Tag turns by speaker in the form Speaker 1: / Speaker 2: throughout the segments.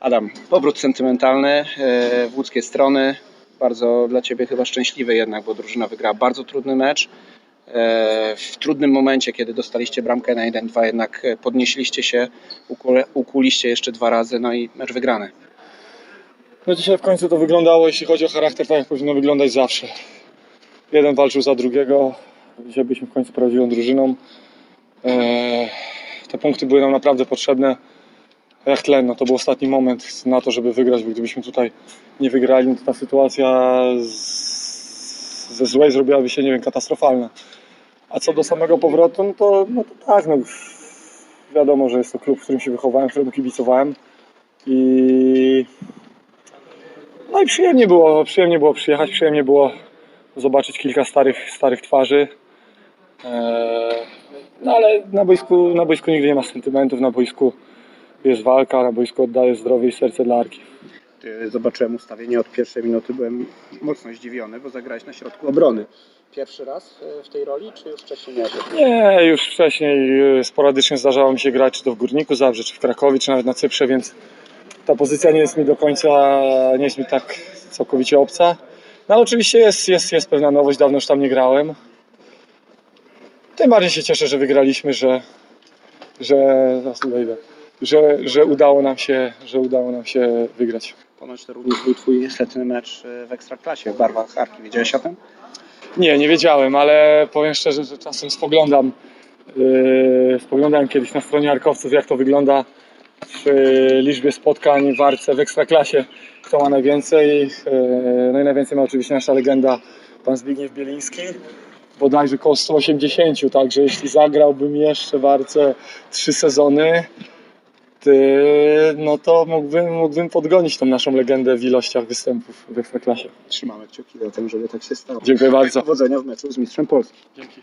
Speaker 1: Adam, powrót sentymentalny e, w łódzkie strony. Bardzo dla Ciebie chyba szczęśliwy jednak, bo drużyna wygrała bardzo trudny mecz. E, W trudnym momencie, kiedy dostaliście bramkę na 1-2, jednak e, podnieśliście się, ukuliście jeszcze dwa razy, no i mecz wygrany.
Speaker 2: No dzisiaj w końcu to wyglądało, jeśli chodzi o charakter, tak jak powinno wyglądać zawsze. Jeden walczył za drugiego, dzisiaj byliśmy w końcu prawdziwą drużyną. Eee, te punkty były nam naprawdę potrzebne. Jak tlen, no to był ostatni moment na to, żeby wygrać, bo gdybyśmy tutaj nie wygrali, no to ta sytuacja ze złej zrobiłaby się, nie wiem, katastrofalna. A co do samego powrotu, no to, no to tak, no, wiadomo, że jest to klub, w którym się wychowałem, któremu kibicowałem. I no i przyjemnie było, przyjemnie było przyjechać, przyjemnie było zobaczyć kilka starych, starych twarzy. Eee, No ale na boisku, na boisku nigdy nie ma sentymentów, na boisku jest walka, na boisku oddaję zdrowie i serce dla Arki.
Speaker 1: Zobaczyłem ustawienie od pierwszej minuty, byłem mocno zdziwiony, bo zagrałeś na środku obrony. Pierwszy raz e, w tej roli, czy już wcześniej miałeś?
Speaker 2: Nie, już wcześniej e, sporadycznie zdarzało mi się grać czy to w Górniku Zabrze, czy w Krakowie, czy nawet na Cyprze, więc ta pozycja nie jest mi do końca, nie jest mi tak całkowicie obca. No ale oczywiście jest, jest, jest pewna nowość, dawno już tam nie grałem. Tym bardziej się cieszę, że wygraliśmy, że, że, zaraz wejdę, że, że, udało nam się, że udało nam się wygrać.
Speaker 1: Ponoć to również był Twój setny mecz e, w Ekstraklasie w barwach Arki. Wiedziałeś o tym?
Speaker 2: Nie, nie wiedziałem, ale powiem szczerze, że czasem spoglądam, yy, spoglądałem kiedyś na stronie Arkowców, jak to wygląda w yy, liczbie spotkań w Arce w Ekstraklasie, kto ma najwięcej. Yy, no i najwięcej ma oczywiście nasza legenda, pan Zbigniew Bieliński, bodajże koło 180, także jeśli zagrałbym jeszcze w Arce trzy sezony, no to mógłbym, mógłbym podgonić tą naszą legendę w ilościach występów w Ekstraklasie.
Speaker 1: Trzymamy kciuki za tym, żeby tak się stało.
Speaker 2: Dziękuję bardzo.
Speaker 1: Powodzenia w meczu z mistrzem Polski.
Speaker 2: Dzięki.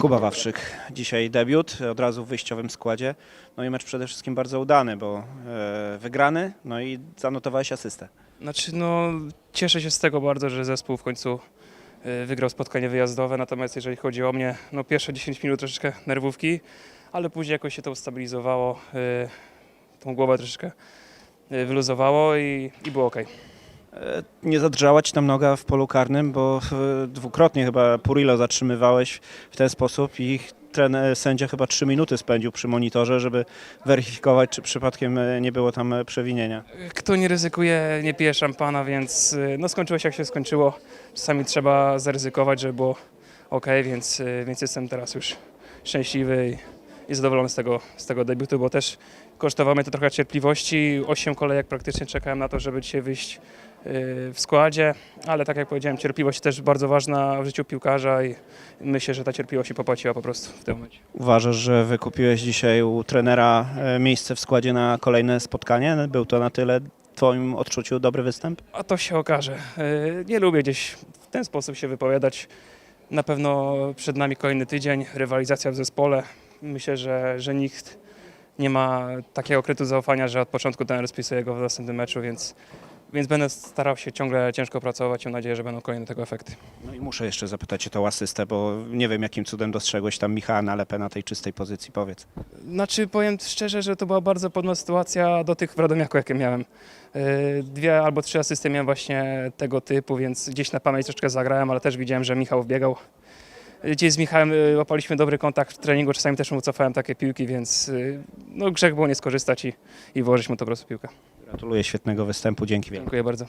Speaker 3: Kuba Wawrzyk, dzisiaj debiut, od razu w wyjściowym składzie. No i mecz przede wszystkim bardzo udany, bo e, wygrany, no i zanotowałeś asystę.
Speaker 4: Znaczy, no, cieszę się z tego bardzo, że zespół w końcu y, wygrał spotkanie wyjazdowe, natomiast jeżeli chodzi o mnie, no pierwsze 10 minut troszeczkę nerwówki, ale później jakoś się to ustabilizowało, y, tą głowę troszeczkę y, wyluzowało i, i było ok.
Speaker 3: E, nie zadrżała ci tam noga w polu karnym, bo e, dwukrotnie chyba Purillo zatrzymywałeś w ten sposób i ten e, sędzia chyba trzy minuty spędził przy monitorze, żeby weryfikować, czy przypadkiem e, nie było tam przewinienia.
Speaker 4: Kto nie ryzykuje, nie pije szampana, więc no, skończyło się jak się skończyło. Czasami trzeba zaryzykować, żeby było ok, więc, więc jestem teraz już szczęśliwy i, zadowolony z tego, z tego debiutu, bo też kosztowało mnie to trochę cierpliwości. Osiem kolejek praktycznie czekałem na to, żeby dzisiaj wyjść y, w składzie, ale tak jak powiedziałem, cierpliwość też bardzo ważna w życiu piłkarza i myślę, że ta cierpliwość się popłaciła po prostu w tym momencie.
Speaker 3: Uważasz, że wykupiłeś dzisiaj u trenera e, miejsce w składzie na kolejne spotkanie? Był to na tyle w twoim odczuciu dobry występ?
Speaker 4: A to się okaże. Yy, Nie lubię gdzieś w ten sposób się wypowiadać. Na pewno przed nami kolejny tydzień, rywalizacja w zespole. Myślę, że, że nikt nie ma takiego kredytu zaufania, że od początku ten rozpisuje go w następnym meczu, więc, więc będę starał się ciągle ciężko pracować. Mam nadzieję, że będą kolejne tego efekty.
Speaker 3: No i muszę jeszcze zapytać Cię o tą asystę, bo nie wiem jakim cudem dostrzegłeś tam Michała Nalepę na tej czystej pozycji, powiedz.
Speaker 4: Znaczy powiem szczerze, że to była bardzo podobna sytuacja do tych w Radomiaku, jakie miałem. Yy, Dwie albo trzy asysty miałem właśnie tego typu, więc gdzieś na pamięć troszeczkę zagrałem, ale też widziałem, że Michał wbiegał. Gdzieś z Michałem yy, łapaliśmy dobry kontakt w treningu, czasami też mu cofałem takie piłki, więc yy, no, grzech było nie skorzystać i, i włożyć mu to po prostu piłkę.
Speaker 3: Gratuluję świetnego występu, dzięki wielkie.
Speaker 4: Dziękuję bardzo.